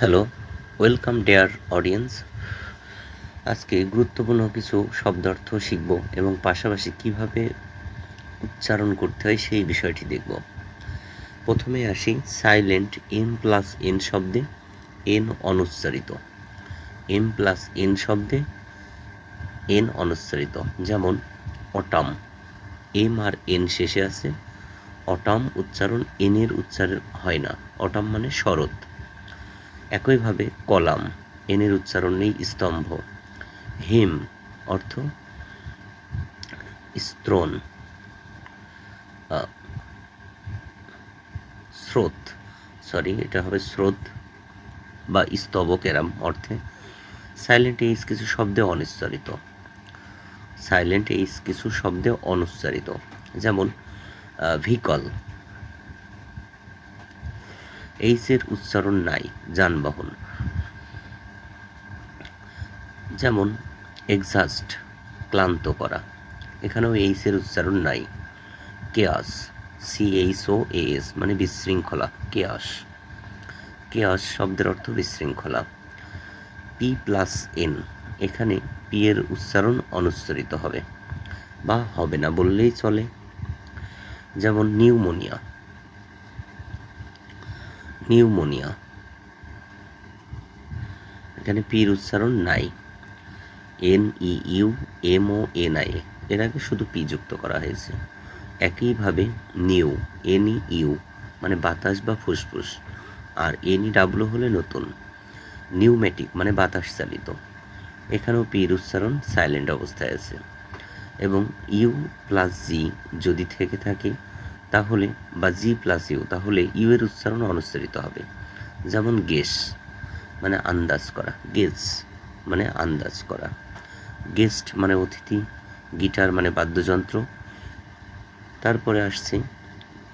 Hello, welcome dare audience. আজকে গুরুত্বপূর্ণ কিছু শব্দার্থ শিখব এবং পাশাপাশি কীভাবে উচ্চারণ করতে হয় সেই বিষয়টি দেখব। প্রথমে আসি সাইলেন্ট এম প্লাস এন শব্দে এন অনুচ্চারিত। এম প্লাস এন শব্দে এন অনুচ্চারিত। যেমন, অটাম। এম আর এন শেষে আছে, অটাম উচ্চারণ এনের উচ্চারণ হয় না। অটাম মানে শরৎ। একইভাবে কলাম, এনের উচ্চারণ নেই, স্তম্ভ। হিম অর্থ স্ত্রোন স্রোত সরি এটা হবে স্রোত বা স্তবক এরাম অর্থে সাইলেন্ট এইস কিছু শব্দে অনুচ্চারিত। সাইলেন্ট এইস কিছু শব্দে অনুচ্চারিত। যেমন ভিকল এইসের উচ্চারণ নাই, যানবাহন। যেমন এক্সাস্ট ক্লান্ত করা। এখানেও এইসের উচ্চারণ নাই। কেয়াস ও এস মানে বিশৃঙ্খলা কেয়াস কেয়াস শব্দের অর্থ বিশৃঙ্খলা। পি প্লাস এন এখানে পি এর উচ্চারণ অনুচ্চারিত হবে, বা হবে না বললেই চলে। যেমন নিউমোনিয়া নিউমোনিয়া। এখানে পির উচ্চারণ নাই। N, E, U, M, O, N, I এর আগে শুধু পি যুক্ত করা হয়েছে। একইভাবে নিউ, এন, ই, ইউ মানে বাতাস বা ফুসফুস। আর এন, ই, ডাব্লু হলে নতুন। নিউমেটিক মানে বাতাস চালিত। এখানেও পির উচ্চারণ সাইলেন্ট অবস্থায় আছে। এবং ইউ প্লাস জি যদি থেকে থাকে তাহলে, বা জি প্লাস ইউ তাহলে ইউ এর উচ্চারণ অনুচ্চারিত হবে। যেমন গেস মানে আন্দাজ করা গেস মানে আন্দাজ করা। গেস্ট মানে অতিথি, গিটার মানে বাদ্যযন্ত্র। তারপরে আসছে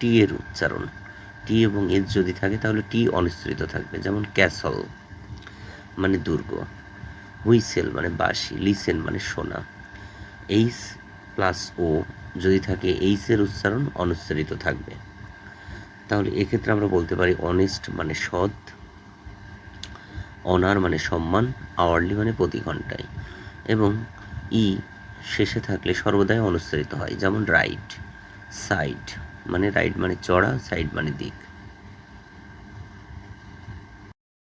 টি এর উচ্চারণ। টি এবং এর যদি থাকে, তাহলে টি অনুচ্চারিত থাকবে। যেমন ক্যাসল মানে দুর্গ। হুইসেল মানে বাঁশি। লিসেন মানে সোনা। এইস প্লাস ও যদি থাকে এইসের উচ্চারণ অনুচ্চারিত থাকবে। তাহলে এক্ষেত্রে আমরা বলতে পারি অনেস্ট মানে সৎ অনার মানে সম্মান আওয়ারলি মানে প্রতি ঘন্টায়। এবং ই শেষে থাকলে সর্বদাই অনুচ্চারিত হয়, যেমন রাইট সাইড মানে রাইট মানে চড়া সাইড মানে দিক।